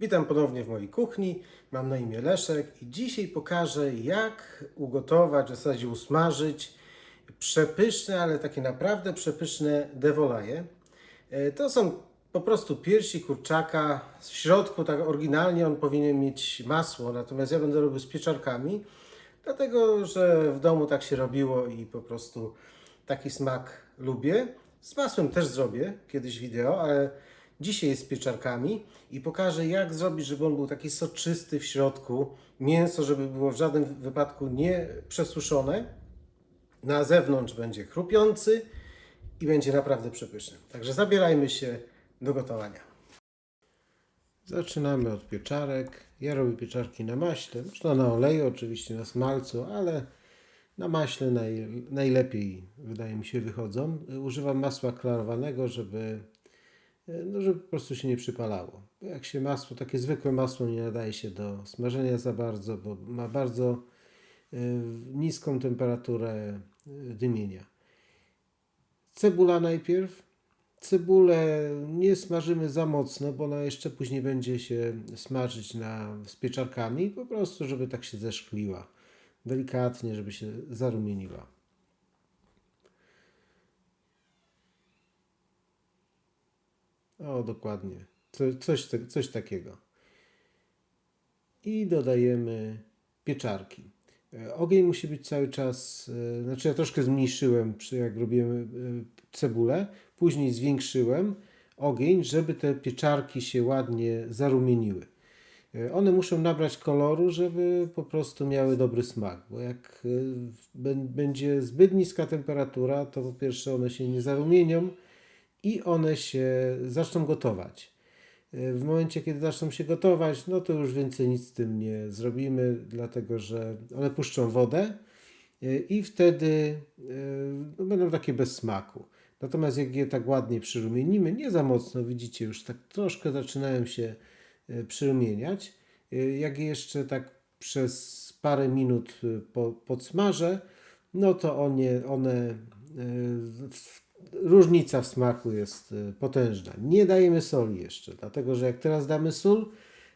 Witam ponownie w mojej kuchni. Mam na imię Leszek i dzisiaj pokażę, jak ugotować, w zasadzie usmażyć przepyszne, ale takie naprawdę przepyszne dewolaje. E, To są po prostu piersi kurczaka. W środku, tak oryginalnie, on powinien mieć masło, natomiast ja będę robił z pieczarkami, dlatego że w domu tak się robiło i po prostu taki smak lubię. Z masłem też zrobię kiedyś wideo, ale dzisiaj jest z pieczarkami i pokażę jak zrobić, żeby on był taki soczysty w środku. Mięso, żeby było w żadnym wypadku nie przesuszone. Na zewnątrz będzie chrupiący i będzie naprawdę przepyszny. Także zabierajmy się do gotowania. Zaczynamy od pieczarek. Ja robię pieczarki na maśle, można na oleju, oczywiście na smalcu, ale na maśle naj, najlepiej wydaje mi się wychodzą. Używam masła klarowanego, żeby, no, żeby po prostu się nie przypalało. Jak się masło, takie zwykłe masło nie nadaje się do smażenia za bardzo, bo ma bardzo y, niską temperaturę y, dymienia. Cebula najpierw. Cebulę nie smażymy za mocno, bo ona jeszcze później będzie się smażyć na, z pieczarkami, po prostu żeby tak się zeszkliła. Delikatnie, żeby się zarumieniła. O, dokładnie. Co, coś, coś takiego. I dodajemy pieczarki. E, Ogień musi być cały czas, e, znaczy ja troszkę zmniejszyłem, jak robiłem e, cebulę, później zwiększyłem ogień, żeby te pieczarki się ładnie zarumieniły. One muszą nabrać koloru, żeby po prostu miały dobry smak, bo jak bę- będzie zbyt niska temperatura, to po pierwsze one się nie zarumienią i one się zaczną gotować. E, W momencie, kiedy zaczną się gotować, no to już więcej nic z tym nie zrobimy, dlatego że one puszczą wodę e, i wtedy e, no, będą takie bez smaku. Natomiast jak je tak ładnie przyrumienimy, nie za mocno, widzicie, już tak troszkę zaczynają się przyrumieniać. Jak je jeszcze tak przez parę minut po, podsmażę, no to one, one w- różnica w smaku jest e, potężna. Nie dajemy soli jeszcze, dlatego że jak teraz damy sól,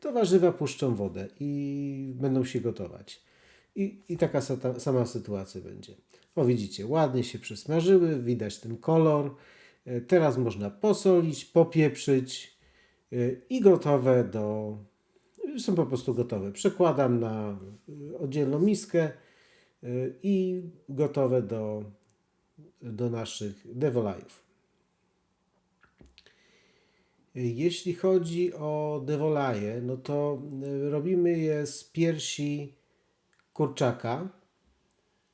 to warzywa puszczą wodę i będą się gotować. I, i taka sata, sama sytuacja będzie. O widzicie, ładnie się przesmażyły, widać ten kolor. E, Teraz można posolić, popieprzyć e, i gotowe do... Są po prostu gotowe. Przekładam na e, oddzielną miskę e, i gotowe do, do naszych dewolajów. Jeśli chodzi o dewolaje, no to y, robimy je z piersi kurczaka.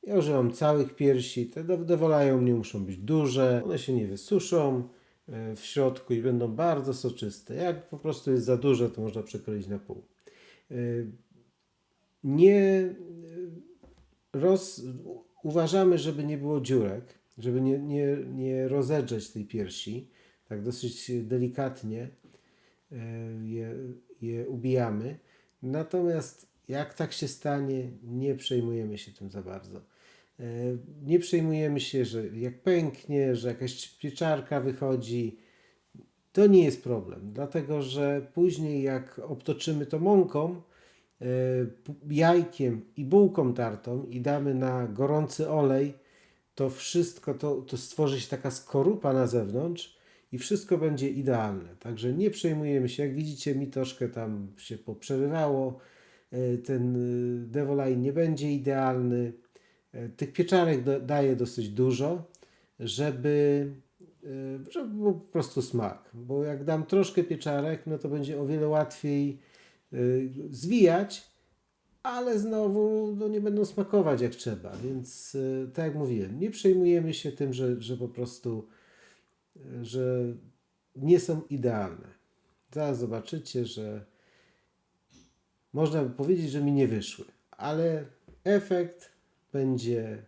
Ja używam całych piersi. Te de- dewolaje u mnie muszą być duże. One się nie wysuszą y, w środku i będą bardzo soczyste. Jak po prostu jest za duże, to można przekroić na pół. Y, Nie roz, uważamy, żeby nie było dziurek, żeby nie, nie, nie rozedrzeć tej piersi. Tak dosyć delikatnie e, je, je ubijamy. Natomiast jak tak się stanie, nie przejmujemy się tym za bardzo. E, Nie przejmujemy się, że jak pęknie, że jakaś pieczarka wychodzi, to nie jest problem, dlatego że później jak obtoczymy to mąką, e, jajkiem i bułką tartą i damy na gorący olej, to wszystko, to, to stworzy się taka skorupa na zewnątrz i wszystko będzie idealne. Także nie przejmujemy się. Jak widzicie, mi troszkę tam się poprzerywało. E, Ten y, devolaj nie będzie idealny. E, Tych pieczarek do, daję dosyć dużo, żeby, e, żeby był po prostu smak. Bo jak dam troszkę pieczarek, no to będzie o wiele łatwiej zwijać, ale znowu no, nie będą smakować jak trzeba. Więc y, tak jak mówiłem, nie przejmujemy się tym, że, że po prostu y, że nie są idealne. Zaraz zobaczycie, że można by powiedzieć, że mi nie wyszły, ale efekt będzie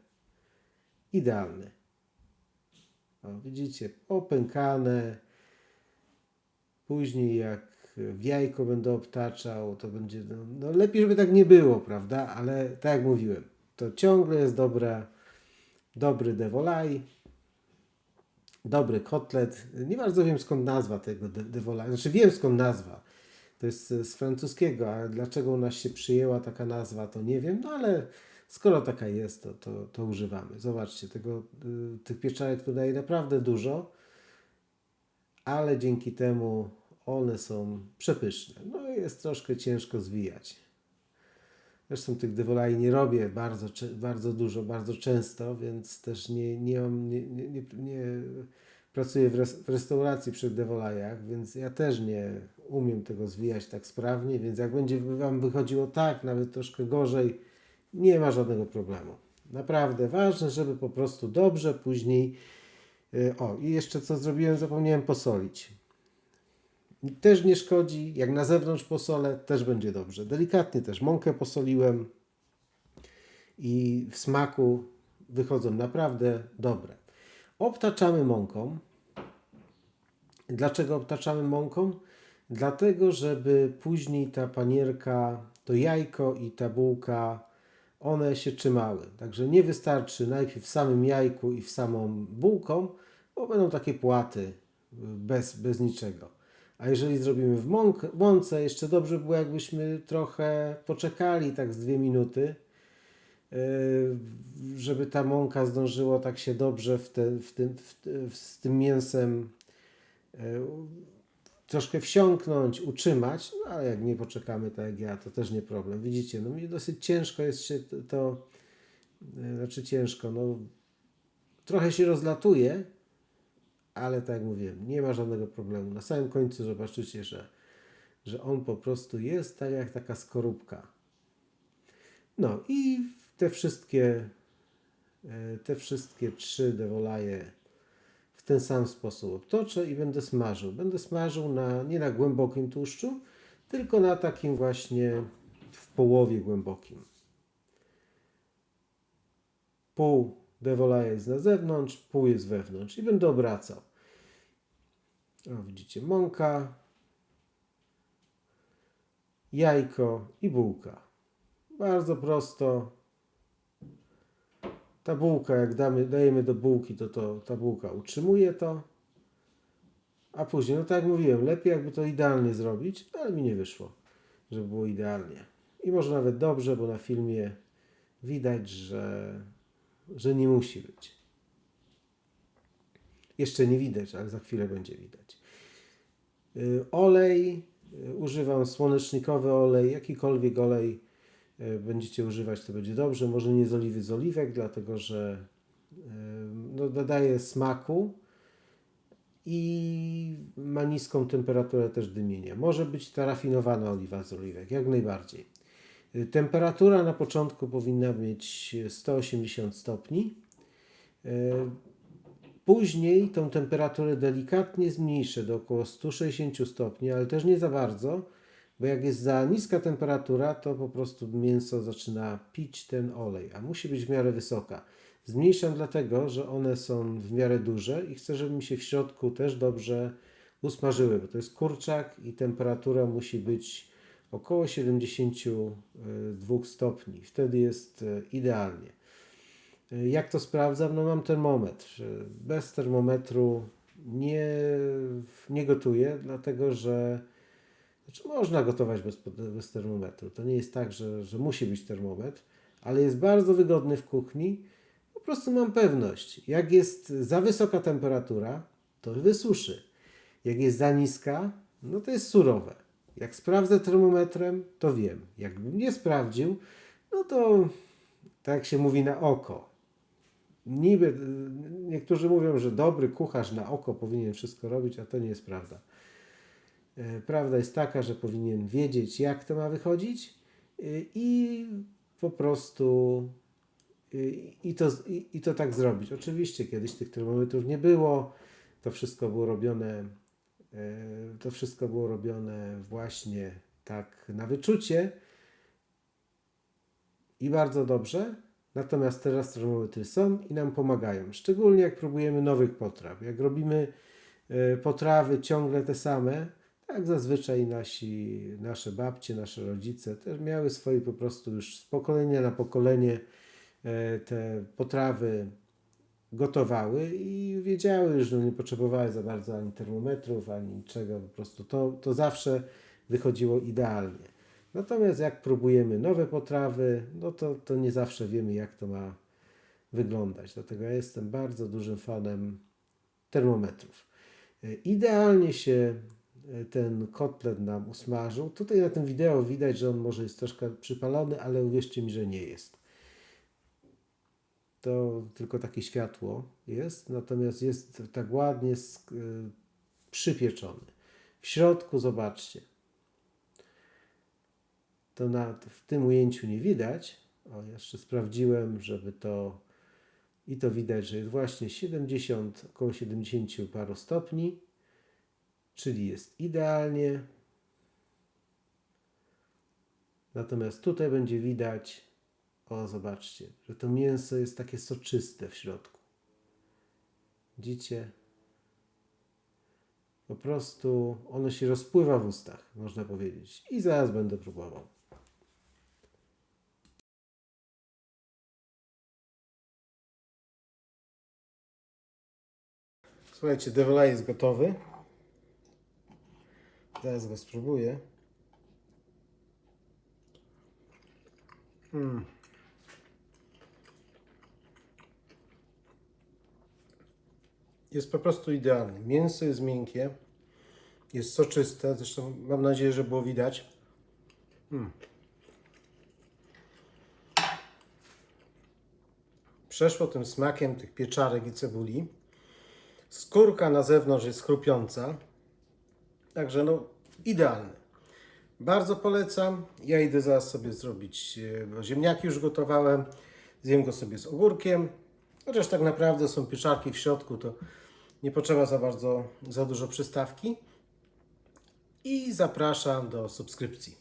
idealny. O, widzicie, opękane. Później jak w jajko będę obtaczał, to będzie, no, no lepiej, żeby tak nie było, prawda? Ale tak jak mówiłem, to ciągle jest dobra, dobry devolaj, dobry kotlet. Nie bardzo wiem skąd nazwa tego de- devolaj, znaczy wiem skąd nazwa. To jest z francuskiego, a dlaczego u nas się przyjęła taka nazwa, to nie wiem, no ale skoro taka jest, to, to, to używamy. Zobaczcie, tego, y, tych pieczarek tu daje naprawdę dużo, ale dzięki temu one są przepyszne. No jest troszkę ciężko zwijać. Zresztą tych dewolai nie robię bardzo, bardzo dużo, bardzo często, więc też nie, nie, nie, nie, nie, nie pracuję w, res, w restauracji przy dewolajach, więc ja też nie umiem tego zwijać tak sprawnie, więc jak będzie Wam wychodziło tak, nawet troszkę gorzej, nie ma żadnego problemu. Naprawdę ważne, żeby po prostu dobrze później. y, O, i jeszcze co zrobiłem, zapomniałem posolić. Też nie szkodzi, jak na zewnątrz posolę, też będzie dobrze. Delikatnie też mąkę posoliłem i w smaku wychodzą naprawdę dobre. Obtaczamy mąką. Dlaczego obtaczamy mąką? Dlatego, żeby później ta panierka, to jajko i ta bułka, one się trzymały. Także nie wystarczy najpierw w samym jajku i w samą bułką, bo będą takie płaty bez, bez niczego. A jeżeli zrobimy w mące, jeszcze dobrze było, jakbyśmy trochę poczekali, tak z dwie minuty, yy, żeby ta mąka zdążyła tak się dobrze w te, w tym, w, z tym mięsem yy, troszkę wsiąknąć, utrzymać, no ale jak nie poczekamy tak jak ja, to też nie problem. Widzicie, no mi dosyć ciężko jest się to, to yy, znaczy ciężko, no trochę się rozlatuje, ale tak jak mówiłem, nie ma żadnego problemu. Na samym końcu zobaczycie, że, że on po prostu jest tak jak taka skorupka. No i te wszystkie, e, te wszystkie trzy dewolaje w ten sam sposób obtoczę i będę smażył. Będę smażył na, nie na głębokim tłuszczu, tylko na takim właśnie w połowie głębokim. Pół dewolaja jest na zewnątrz, pół jest wewnątrz i będę obracał. O, widzicie, mąka, jajko i bułka. Bardzo prosto. Ta bułka, jak damy, dajemy do bułki, to, to ta bułka utrzymuje to. A później, no tak jak mówiłem, lepiej jakby to idealnie zrobić, ale mi nie wyszło, żeby było idealnie. I może nawet dobrze, bo na filmie widać, że, że nie musi być. Jeszcze nie widać, ale za chwilę będzie widać. Y, Olej, y, używam słonecznikowy olej, jakikolwiek olej y, będziecie używać, to będzie dobrze. Może nie z oliwy, z oliwek, dlatego że no, dodaje smaku i ma niską temperaturę też dymienia. Może być ta rafinowana oliwa z oliwek, jak najbardziej. Temperatura na początku powinna być 180 stopni. Później tą temperaturę delikatnie zmniejszę do około 160 stopni, ale też nie za bardzo, bo jak jest za niska temperatura, to po prostu mięso zaczyna pić ten olej, a musi być w miarę wysoka. Zmniejszam dlatego, że one są w miarę duże i chcę, żeby mi się w środku też dobrze usmażyły, bo to jest kurczak i temperatura musi być około 72 stopni. Wtedy jest e, idealnie. Jak to sprawdzam? No mam termometr. Bez termometru nie, nie gotuję, dlatego że znaczy można gotować bez, bez termometru. To nie jest tak, że, że musi być termometr, ale jest bardzo wygodny w kuchni. Po prostu mam pewność. Jak jest za wysoka temperatura, to wysuszy. Jak jest za niska, no to jest surowe. Jak sprawdzę termometrem, to wiem. Jakbym nie sprawdził, no to tak się mówi na oko. Niby y, niektórzy mówią, że dobry kucharz na oko powinien wszystko robić, a to nie jest prawda. E, Prawda jest taka, że powinien wiedzieć, jak to ma wychodzić y, i po prostu y, i to, i, to tak zrobić. Oczywiście kiedyś tych termometrów nie było, to wszystko było robione e, to wszystko było robione właśnie tak na wyczucie i bardzo dobrze. Natomiast teraz termometry są i nam pomagają. Szczególnie jak próbujemy nowych potraw. Jak robimy e, potrawy ciągle te same, tak zazwyczaj nasi, nasze babcie, nasze rodzice też miały swoje po prostu już z pokolenia na pokolenie e, te potrawy gotowały i wiedziały, że nie potrzebowały za bardzo ani termometrów, ani niczego. Po prostu to, to zawsze wychodziło idealnie. Natomiast jak próbujemy nowe potrawy, no to, to nie zawsze wiemy, jak to ma wyglądać. Dlatego ja jestem bardzo dużym fanem termometrów. E, Idealnie się e, ten kotlet nam usmażył. Tutaj na tym wideo widać, że on może jest troszkę przypalony, ale uwierzcie mi, że nie jest. To tylko takie światło jest, natomiast jest tak ładnie y, przypieczony. W środku zobaczcie. To na, w tym ujęciu nie widać. O, jeszcze sprawdziłem, żeby to i to widać, że jest właśnie 70, około 70 paru stopni, czyli jest idealnie. Natomiast tutaj będzie widać, o zobaczcie, że to mięso jest takie soczyste w środku. Widzicie? Po prostu ono się rozpływa w ustach, można powiedzieć. I zaraz będę próbował. Słuchajcie, devolaj jest gotowy. Zaraz go spróbuję. Mm. Jest po prostu idealny. Mięso jest miękkie, jest soczyste, zresztą mam nadzieję, że było widać. Mm. Przeszło tym smakiem tych pieczarek i cebuli. Skórka na zewnątrz jest chrupiąca. Także no, idealny. Bardzo polecam. Ja idę zaraz sobie zrobić, e, bo ziemniaki już gotowałem. Zjem go sobie z ogórkiem. Chociaż tak naprawdę są pieczarki w środku, to nie potrzeba za bardzo, za dużo przystawki. I zapraszam do subskrypcji.